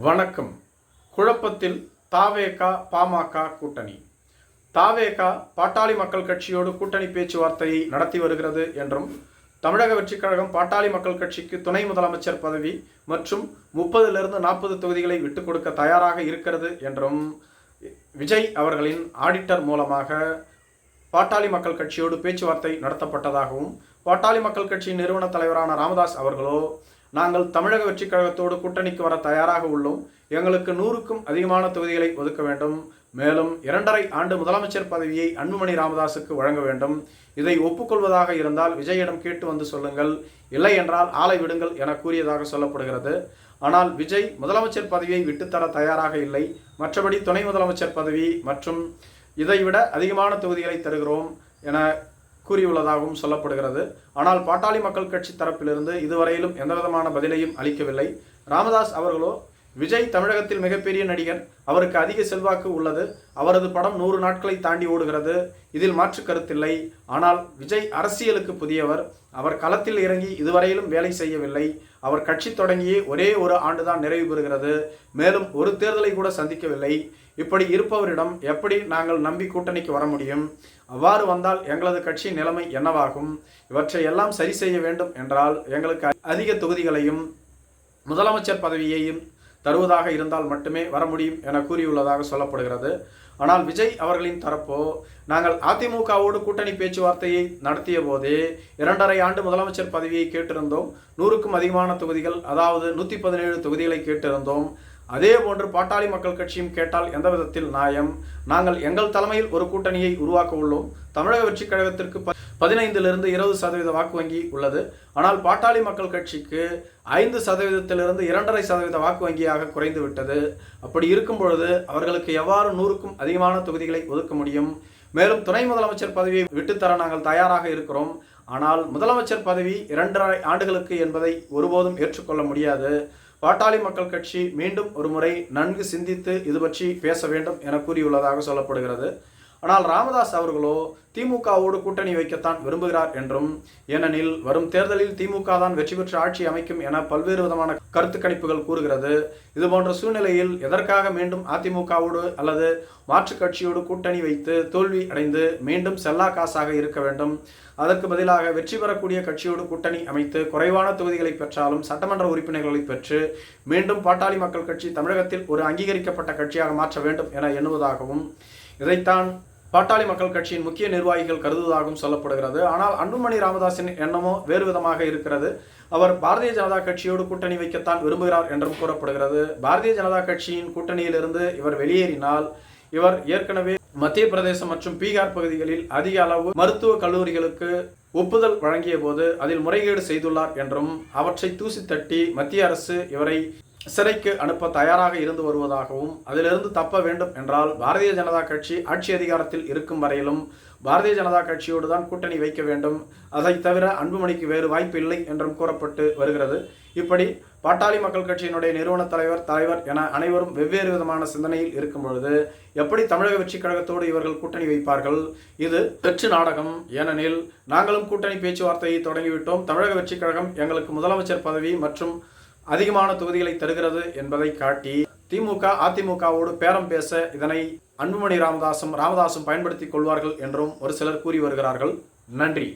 வணக்கம். குழப்பத்தில் தாவேகா பாமக கூட்டணி. தாவேகா பாட்டாளி மக்கள் கட்சியோடு கூட்டணி பேச்சுவார்த்தையை நடத்தி வருகிறது என்றும் தமிழக வெற்றிக் கழகம் பாட்டாளி மக்கள் கட்சிக்கு துணை முதலமைச்சர் பதவி மற்றும் முப்பதிலிருந்து நாற்பது தொகுதிகளை விட்டுக் கொடுக்க தயாராக இருக்கிறது என்றும் விஜய் அவர்களின் ஆடிட்டர் மூலமாக பாட்டாளி மக்கள் கட்சியோடு பேச்சுவார்த்தை நடத்தப்பட்டதாகவும் பாட்டாளி மக்கள் கட்சியின் நிறுவன தலைவரான ராமதாஸ் அவர்களோ நாங்கள் தமிழக வெற்றிக் கழகத்தோடு கூட்டணிக்கு வர தயாராக உள்ளோம். எங்களுக்கு நூறுக்கும் அதிகமான தொகுதிகளை ஒதுக்க வேண்டும். மேலும் இரண்டரை ஆண்டு முதலமைச்சர் பதவியை அன்புமணி ராமதாஸுக்கு வழங்க வேண்டும். இதை ஒப்புக்கொள்வதாக இருந்தால் விஜயிடம் கேட்டு வந்து சொல்லுங்கள். இல்லை என்றால் ஆளை விடுங்கள் என கூறியதாக சொல்லப்படுகிறது. ஆனால் விஜய் முதலமைச்சர் பதவியை விட்டுத்தர தயாராக இல்லை. மற்றபடி துணை முதலமைச்சர் பதவி மற்றும் இதைவிட அதிகமான தொகுதிகளை தருகிறோம் என கூறியுள்ளதாகவும் சொல்லப்படுகிறது. ஆனால் பாட்டாளி மக்கள் கட்சி தரப்பிலிருந்து இதுவரையிலும் எந்தவிதமான பதிலையும் அளிக்கவில்லை. ராமதாஸ் அவர்களோ விஜய் தமிழகத்தில் மிகப்பெரிய நடிகர் அவருக்கு அதிக செல்வாக்கு உள்ளது. அவரது படம் நூறு நாட்களை தாண்டி ஓடுகிறது. இதில் மாற்று கருத்தில்லை. ஆனால் விஜய் அரசியலுக்கு புதியவர். அவர் களத்தில் இறங்கி இதுவரையிலும் வேலை செய்யவில்லை. அவர் கட்சி தொடங்கியே ஒரே ஒரு ஆண்டுதான் நிறைவு பெறுகிறது. மேலும் ஒரு தேர்தலை கூட சந்திக்கவில்லை. இப்படி இருப்பவரிடம் எப்படி நாங்கள் நம்பி கூட்டணிக்கு வர முடியும்? அவ்வாறு வந்தால் எங்களது கட்சியின் நிலைமை என்னவாகும்? இவற்றை எல்லாம் சரி செய்ய வேண்டும் என்றால் எங்களுக்கு அதிக தொகுதிகளையும் முதலமைச்சர் பதவியையும் தருவதாக இருந்தால் மட்டுமே வர முடியும் என கூறியுள்ளதாக சொல்லப்படுகிறது. ஆனால் விஜய் அவர்களின் தரப்போ நாங்கள் அதிமுகவோடு கூட்டணி பேச்சுவார்த்தையை நடத்திய போதே இரண்டரை ஆண்டு முதலமைச்சர் பதவியை கேட்டிருந்தோம். நூறுக்கும் அதிகமான தொகுதிகள் அதாவது நூற்றி பதினேழு தொகுதிகளை கேட்டிருந்தோம். அதே போன்று பாட்டாளி மக்கள் கட்சியும் கேட்டால் எந்த விதத்தில் நியாயம்? நாங்கள் எங்கள் தலைமையில் ஒரு கூட்டணியை உருவாக்க உள்ளோம். தமிழக வெற்றிக் கழகத்திற்கு ப பதினைந்திலிருந்து இருபது சதவீத வாக்கு வங்கி உள்ளது. ஆனால் பாட்டாளி மக்கள் கட்சிக்கு ஐந்து சதவீதத்திலிருந்து இரண்டரை சதவீத வாக்கு வங்கியாக குறைந்து விட்டது. அப்படி இருக்கும் பொழுது அவர்களுக்கு எவ்வாறு நூறுக்கும் அதிகமான தொகுதிகளை ஒதுக்க முடியும்? மேலும் துணை முதலமைச்சர் பதவியை விட்டுத்தர நாங்கள் தயாராக இருக்கிறோம். ஆனால் முதலமைச்சர் பதவி இரண்டரை ஆண்டுகளுக்கு என்பதை ஒருபோதும் ஏற்றுக்கொள்ள முடியாது. பாட்டாளி மக்கள் கட்சி மீண்டும் ஒரு முறை நன்கு சிந்தித்து இது பற்றி பேச வேண்டும் என கூறியுள்ளதாக சொல்லப்படுகிறது. ஆனால் ராமதாஸ் அவர்களோ திமுகவோடு கூட்டணி வைக்கத்தான் விரும்புகிறார் என்றும் ஏனெனில் வரும் தேர்தலில் திமுக தான் வெற்றி பெற்று ஆட்சி அமைக்கும் என பல்வேறு விதமான கருத்து கணிப்புகள் கூறுகிறது. இதுபோன்ற சூழ்நிலையில் எதற்காக மீண்டும் அதிமுகவோடு அல்லது மாற்றுக் கட்சியோடு கூட்டணி வைத்து தோல்வி அடைந்து மீண்டும் செல்லா காசாக இருக்க வேண்டும்? அதற்கு பதிலாக வெற்றி பெறக்கூடிய கட்சியோடு கூட்டணி அமைத்து குறைவான தொகுதிகளை பெற்றாலும் சட்டமன்ற உறுப்பினர்களை பெற்று மீண்டும் பாட்டாளி மக்கள் கட்சி தமிழகத்தில் ஒரு அங்கீகரிக்கப்பட்ட கட்சியாக மாற்ற வேண்டும் என எண்ணுவதாகவும் இதைத்தான் பாட்டாளி மக்கள் கட்சியின் முக்கிய நிர்வாகிகள் கருதுவதாகவும் சொல்லப்படுகிறது. ஆனால் அன்புமணி ராமதாஸின் எண்ணமோ வேறு விதமாக இருக்கிறது. அவர் பாரதிய ஜனதா கட்சியோடு கூட்டணி வைக்கத்தான் விரும்புகிறார் என்றும் கூறப்படுகிறது. பாரதிய ஜனதா கட்சியின் கூட்டணியிலிருந்து இவர் வெளியேறினால் இவர் ஏற்கனவே மத்திய பிரதேசம் மற்றும் பீகார் பகுதிகளில் அதிக அளவு மருத்துவ கல்லூரிகளுக்கு ஒப்புதல் வழங்கிய போது அதில் முறைகேடு செய்துள்ளார் என்றும் அவற்றை தூசி தட்டி மத்திய அரசு இவரை சிறைக்கு அனுப்ப தயாராக இருந்து வருவதாகவும் அதிலிருந்து தப்ப வேண்டும் என்றால் பாரதிய ஜனதா கட்சி ஆட்சி அதிகாரத்தில் இருக்கும் வரையிலும் பாரதிய ஜனதா கட்சியோடு தான் கூட்டணி வைக்க வேண்டும். அதை தவிர அன்புமணிக்கு வேறு வாய்ப்பு இல்லை என்றும் கூறப்பட்டு வருகிறது. இப்படி பாட்டாளி மக்கள் கட்சியினுடைய நிறுவன தலைவர் தலைவர் என அனைவரும் வெவ்வேறு விதமான சிந்தனையில் இருக்கும் பொழுது எப்படி தமிழக வெற்றி கழகத்தோடு இவர்கள் கூட்டணி வைப்பார்கள்? இது வெற்று நாடகம். ஏனெனில் நாங்களும் கூட்டணி பேச்சுவார்த்தையை தொடங்கிவிட்டோம். தமிழக வெற்றி கழகம் எங்களுக்கு முதலமைச்சர் பதவி மற்றும் அதிகமான தொகுதிகளை தருகிறது என்பதை காட்டி திமுக அதிமுகவோடு பேரம் பேச இதனை அன்புமணி ராமதாசும் ராமதாசும் பயன்படுத்திக் கொள்வார்கள் என்றும் ஒரு சிலர் கூறி வருகிறார்கள். நன்றி.